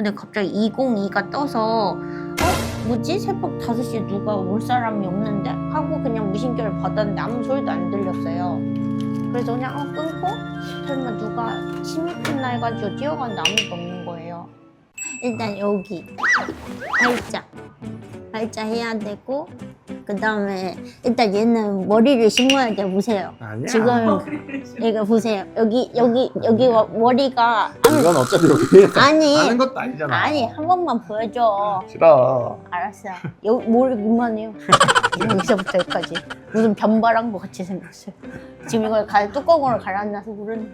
근데 갑자기 202가 떠서 어? 뭐지? 새벽 5시에 누가 올 사람이 없는데? 하고 그냥 무심결을 받았는데 아무 소리도 안 들렸어요. 그래서 그냥 어, 끊고 설마 누가 침입 했나 해가지고 뛰어갔는데 아무도 없는 거예요. 일단 여기 팔자 팔자 해야 되고 그 다음에 일단 얘는 머리를 심어야 돼 보세요. 아니야. 지금 이거 보세요. 여기 여기 여기 와- 머리가 이건 어차피 여기 아니 하는 것도 아니잖아. 아니 한 번만 보여줘. 싫어. 알았어요. 여기 머리 이만해요. 여기서부터 여기까지 무슨 변발한 것 같이 생겼어요. 지금 이걸 가, 뚜껑으로 갈아놔서 그러네.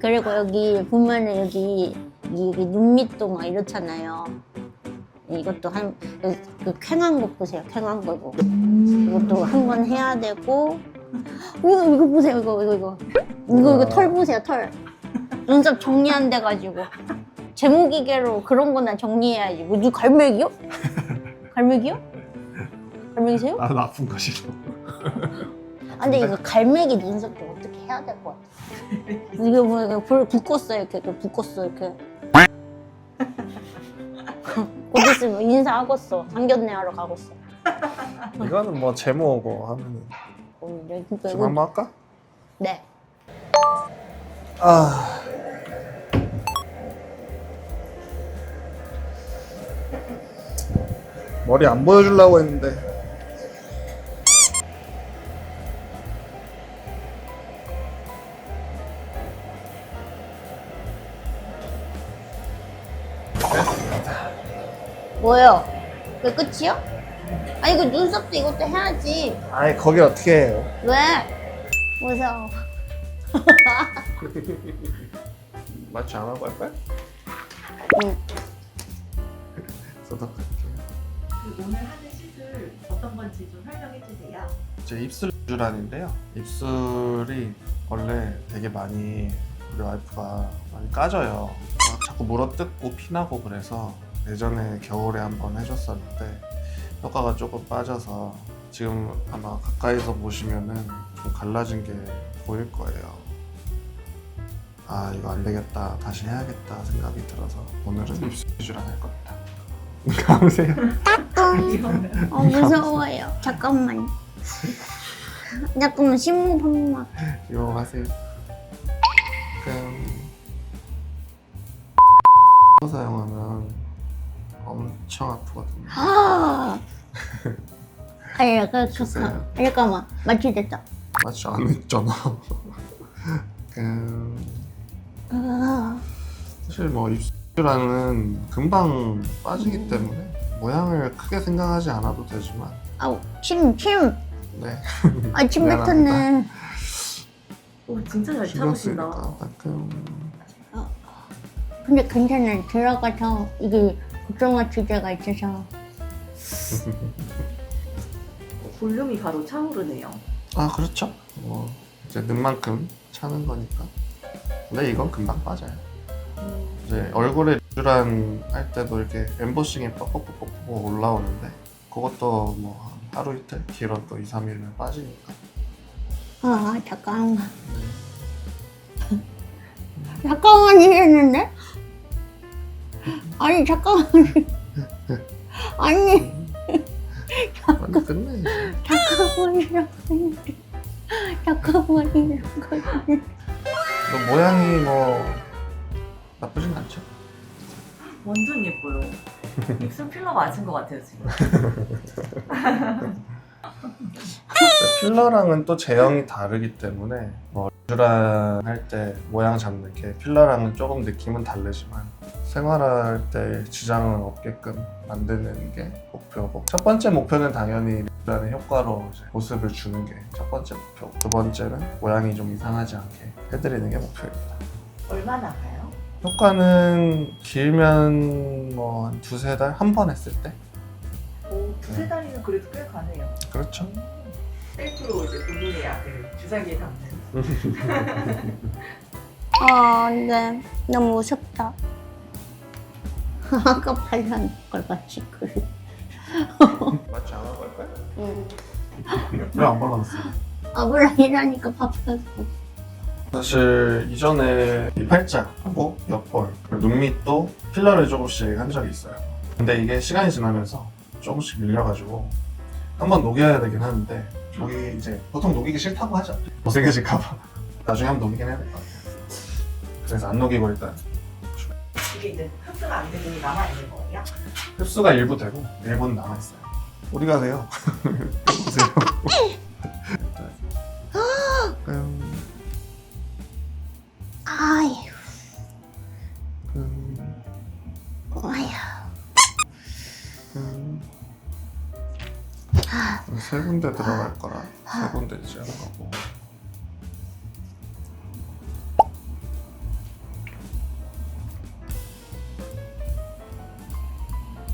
그리고 여기 보면은 여기 여기 눈 밑도 막 이렇잖아요. 이것도 한그 쾌한 거 보세요. 쾌한 거고 이것도 한 번 해야 되고 이거 이거 보세요. 이거 이거 이거 이거 이거 털 보세요. 털 눈썹 정리 안 돼 가지고 제모기계로 그런 거나 정리해야지. 뭐누 갈매기요? 갈매기요? 갈매기세요? 나는 아픈 거 싫어. 아, 근데 이거 갈매기 눈썹 좀 어떻게 해야 될 것 같아. 이게 뭐 이거 불 묶었어 이렇게 이렇게 묶었어 이렇게. 곧 있으면 인사하겠어. 상견례 하러 가겠어. 이거는 뭐 제모고 하면은 어, 네, 지금 이거 한번 할까? 네. 아. 머리 안 보여주려고 했는데 뭐요? 왜 끝이요? 아 이거 눈썹도 이것도 해야지. 아니 거기 어떻게 해요? 왜? 무서워. 마취 안 하고 할 거야? 응. 써덕할게요 그 오늘 하는 시술 어떤 건지 좀 설명해 주세요. 제 입술 질환인데요. 입술이 원래 되게 많이 우리 와이프가 많이 까져요. 막 자꾸 물어뜯고 피나고 그래서 예전에 겨울에 한번 해줬었는데 효과가 조금 빠져서 지금 아마 가까이서 보시면은 좀 갈라진 게 보일 거예요. 아 이거 안 되겠다 다시 해야겠다 생각이 들어서 오늘은 입술 질환 할 겁니다. 감으세요. 어 무서워요. 잠깐만. 잠깐만 신문 한 번만. 이거 하세요. 그냥 사용하면 엄청 아프거든요. 아. 아니 약간 주세요. 잠깐. 잠깐만 마취됐다. 마취 안 했잖아. 아. 사실 뭐 입술이라는 금방 빠지기 때문에 모양을 크게 생각하지 않아도 되지만 아우 침 침. 네 아 침 미안합니다. 뱉었네. 오 진짜 잘 신경 참으신다. 가끔 근데 괜찮아요. 들어가서 이게 걱정할 주제가 있어서. 볼륨이 바로 차오르네요. 아 그렇죠. 뭐 이제 는만큼 차는 거니까. 근데 이건 금방 빠져요. 이제 얼굴에 주란 할 때도 이렇게 엠보싱이 뻑뻑뻑뻑 올라오는데 그것도 뭐 하루 이틀 길어도 2, 3일은 빠지니까 아 잠깐만. 잠깐만 이랬는데? 아니 잠깐만. 아니 완전 끝내 이제. 잠깐만이라고. 잠깐만이라고. 너 모양이 뭐 나쁘진 않죠? 완전 예뻐요. 입술 필러 맞은 것 같아요 지금. 필러랑은 또 제형이 다르기 때문에 뭐 주란 할 때 모양 잡는 게 필러랑은 조금 느낌은 다르지만 생활할 때 지장은 없게끔 만드는 게 목표고 첫 번째 목표는 당연히 주란의 효과로 모습을 주는 게 첫 번째 목표고 두 번째는 모양이 좀 이상하지 않게 해드리는 게 목표입니다. 얼마나 가요? 효과는 길면 뭐 한 두세 달 한 번 했을 때 오 두세 달이면 그래도 꽤 가네요. 그렇죠. 셀프로 이제 본인의 약을 주사기에 담는. 아, 네. 너무 무섭다. 아까 발란 걸 같이 그래. 맞지 않아 갈 거야? 응. 왜안 발랐어? 아브랑이라니까 바빠서. 사실 이전에 이 팔자하고 옆볼 그리고 눈 밑도 필러를 조금씩 한 적이 있어요. 근데 이게 시간이 지나면서 조금씩 밀려가지고 한번 녹여야 되긴 하는데 녹이 이제 보통 녹이기 싫다고 하죠. 못생겨질까봐 나중에 한번 녹이긴 해야 될 것 같아요. 그래서 안 녹이고 일단 이게 이제 흡수가 안 되고 남아 있는 거예요? 흡수가 일부 되고 일부는 남아 있어요. 어디 가세요? 보세요. 세 군데 들어갈 거라 세 군데 지은 거고.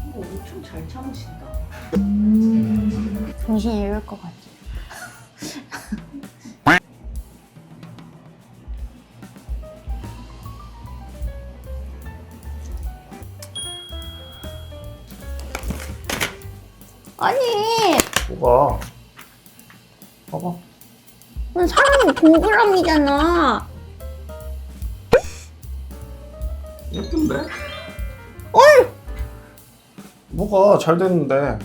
이거 엄청 잘 참으신다. 정신이 이럴 것 같아. 아니, 뭐가? 봐봐. 난 사람이 동그라미잖아. 예쁜데? 어이! 뭐가 잘 됐는데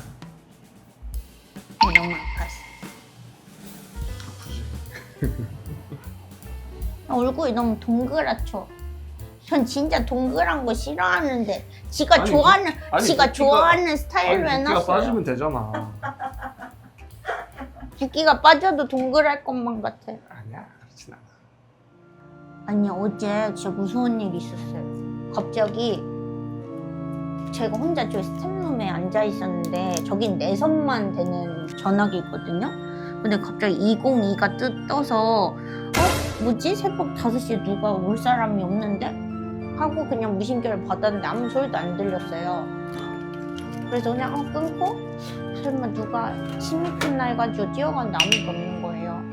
너무 아팠어. 아프지? 아, 얼굴이 너무 동그랗죠. 전 진짜 동그란 거 싫어하는데 지가 아니, 좋아하는 아니, 지가 붓기가- 좋아하는 스타일로 붓기가 해놨어요. 빠지면 되잖아. 붓기가 빠져도 동그랄 것만 같아. 아니야 그렇진 않아. 아니 어제 진짜 무서운 일이 있었어요. 갑자기 제가 혼자 저 스텝룸에 앉아 있었는데 저긴 네 선만 되는 전화기거든요. 근데 갑자기 202가 뜨, 떠서 어? 뭐지? 새벽 5시에 누가 올 사람이 없는데? 하고 그냥 무심결을 받았는데 아무 소리도 안 들렸어요. 그래서 그냥 어, 끊고 설마 누가 침입했나 해가지고 뛰어갔는데 아무도 없는 거예요.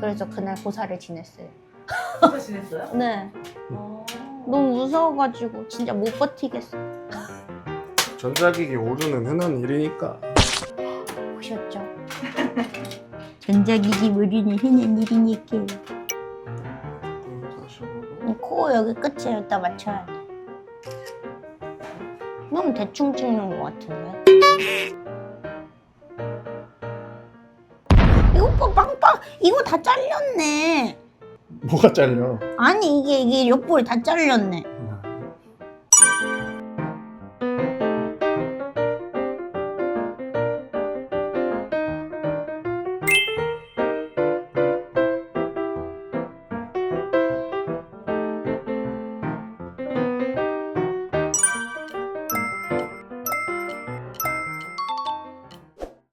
그래서 그날 고사를 지냈어요. 혼자 지냈어요? 네. 어. 너무 무서워가지고 진짜 못 버티겠어. 전자기기 오류는 흔한 일이니까. 보셨죠? 전자기기 무리는 흔한 일이니까. 여기 끝에 여기다 맞춰야 돼. 너무 대충 찍는 것 같은데? 이거 봐, 빵빵! 이거 다 잘렸네. 뭐가 잘려? 아니, 이게, 이게 옆볼 다 잘렸네.